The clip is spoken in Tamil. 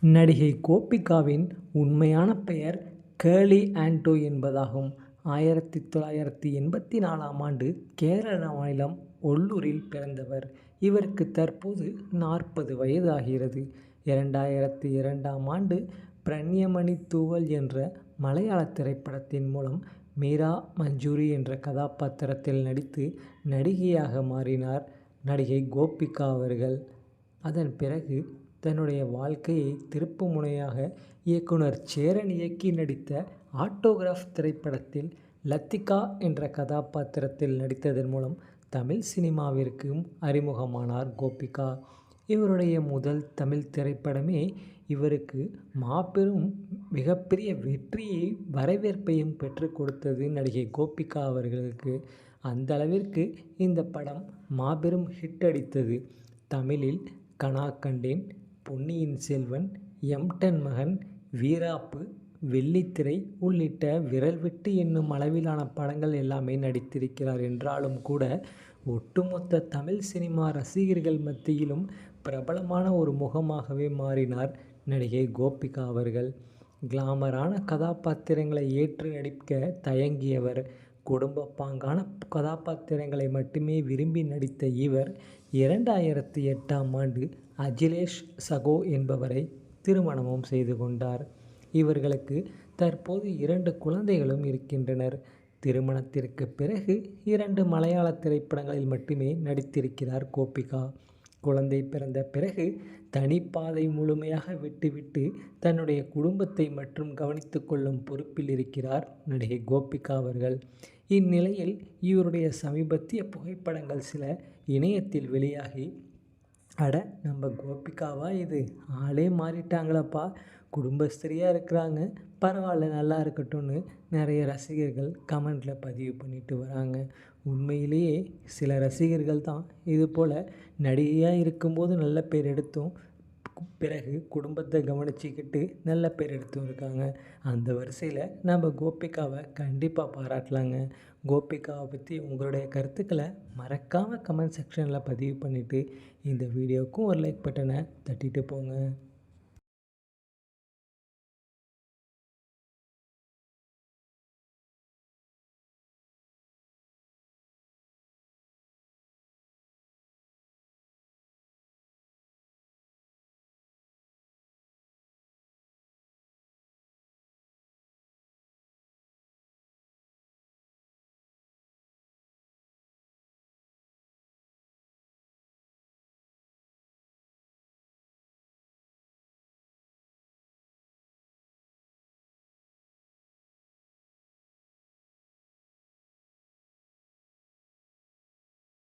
நடிகை கோபிகாவின் உண்மையான பெயர் கேர்லி ஆண்டோ என்பதாகும். ஆயிரத்தி தொள்ளாயிரத்தி எண்பத்தி நாலாம் ஆண்டு கேரள மாநிலம் ஒல்லூரில் பிறந்தவர். இவருக்கு தற்போது நாற்பது வயது ஆகிறது. இரண்டாயிரத்தி இரண்டாம் ஆண்டு பிரண்யமணி தூவல் என்ற மலையாள திரைப்படத்தின் மூலம் மீரா மஞ்சூரி என்ற கதாபாத்திரத்தில் நடித்து நடிகையாக மாறினார் நடிகை கோபிகா அவர்கள். அதன் பிறகு தன்னுடைய வாழ்க்கையை திருப்பு முனையாக இயக்குனர் சேரன் இயக்கி நடித்த ஆட்டோகிராஃப் திரைப்படத்தில் லத்திகா என்ற கதாபாத்திரத்தில் நடித்ததன் மூலம் தமிழ் சினிமாவிற்கும் அறிமுகமானார் கோபிகா. இவருடைய முதல் தமிழ் திரைப்படமே இவருக்கு மாபெரும் மிகப்பெரிய வெற்றியை வரவேற்பையும் பெற்றுக் கொடுத்தது நடிகை கோபிகா அவர்களுக்கு. அந்தளவிற்கு இந்த படம் மாபெரும் ஹிட் அடித்தது. தமிழில் கனா கண்டேன் பொன்னியின் செல்வன் எம்டன் மகன் வீராப்பு வெள்ளித்திரை உள்ளிட்ட விரல் விட்டு என்னும் அளவிலான படங்கள் எல்லாமே நடித்திருக்கிறார் என்றாலும் கூட ஒட்டுமொத்த தமிழ் சினிமா ரசிகர்கள் மத்தியிலும் பிரபலமான ஒரு முகமாகவே மாறினார் நடிகை கோபிகா அவர்கள். கிளாமரான கதாபாத்திரங்களை ஏற்று நடிக்க தயங்கியவர். குடும்ப பாங்கான கதாபாத்திரங்களை மட்டுமே விரும்பி நடித்த இவர் இரண்டாயிரத்தி எட்டாம் ஆண்டு அஜிலேஷ் சகோ என்பவரை திருமணமும் செய்து கொண்டார். இவர்களுக்கு தற்போது இரண்டு குழந்தைகளும் இருக்கின்றனர். திருமணத்திற்கு பிறகு இரண்டு மலையாள திரைப்படங்களில் மட்டுமே நடித்திருக்கிறார் கோபிகா. குழந்தை பிறந்த பிறகு தனிப்பாதை முழுமையாக விட்டுவிட்டு தன்னுடைய குடும்பத்தை மட்டும் கவனித்து கொள்ளும் பொறுப்பில் இருக்கிறார் நடிகை கோபிகா அவர்கள். இந்நிலையில் இவருடைய சமீபத்திய புகைப்படங்கள் சில இணையத்தில் வெளியாகி அட நம்ம கோபிகாவா இது? ஆளே மாறிட்டாங்களப்பா. குடும்பஸ்திரியாக இருக்கிறாங்க. பரவாயில்ல நல்லா இருக்கட்டும்னு நிறைய ரசிகர்கள் கமெண்டில் பதிவு பண்ணிட்டு வராங்க. உண்மையிலேயே சில ரசிகர்கள் தான் இது போல் நடிகையாக இருக்கும்போது நல்ல பேர் எடுத்தும் பிறகு குடும்பத்தை கவனிச்சிக்கிட்டு நல்ல பேர் எடுத்தும் இருக்காங்க. அந்த வரிசையில் நம்ம கோபிகாவை கண்டிப்பாக பாராட்டலாங்க. கோபிகாவை பற்றி உங்களுடைய கருத்துக்களை மறக்காமல் கமெண்ட் செக்ஷனில் பதிவு பண்ணிவிட்டு இந்த வீடியோவுக்கும் ஒரு லைக் பட்டனை தட்டிட்டு போங்க.